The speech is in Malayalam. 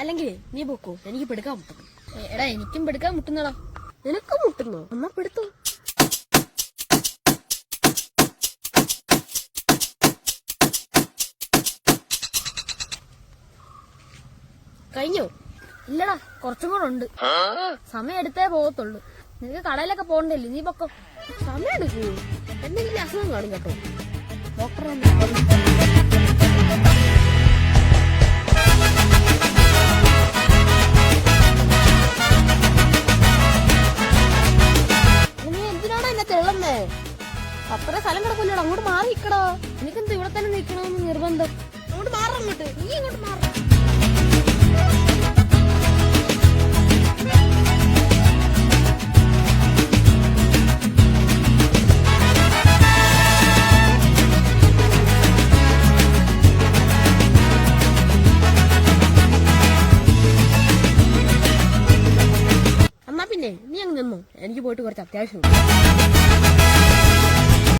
അല്ലെങ്കിൽ നീ പൊക്കോ. എനിക്ക് പെടുക്കാൻ മുട്ടുന്നു എടാ എനിക്കും പെടുക്കാൻ മുട്ടുന്നടാ. നിനക്കും മുട്ടുന്നോ? അമ്മ പെടുത്തു. കഴിഞ്ഞോ? ഇല്ലടാ കുറച്ചും കൂടെ ഉണ്ട്. സമയം എടുത്തേ പോകത്തുള്ളൂ. നിനക്ക് കടയിലൊക്കെ പോകണ്ടല്ലേ? നീ പൊക്കോ. സമയം എടുക്കൂ. എന്തെങ്കിലും അസുഖം കാണും കേട്ടോ. ഡോക്ടറെ തെള്ളുന്നേ അത്ര സ്ഥലം കിടക്കില്ലടോ അങ്ങോട്ട് മാറി നിൽക്കടോ എനിക്കെന്ത് ഇവിടെ തന്നെ നിൽക്കണമെന്ന് നിർബന്ധം? അങ്ങോട്ട് മാറാം അങ്ങോട്ട്. നീ അങ്ങോട്ട് മാറാം. നീ അങ്ങ് നിന്നു. എനിക്ക് പോയിട്ട് കുറച്ച് അത്യാവശ്യമുണ്ട്.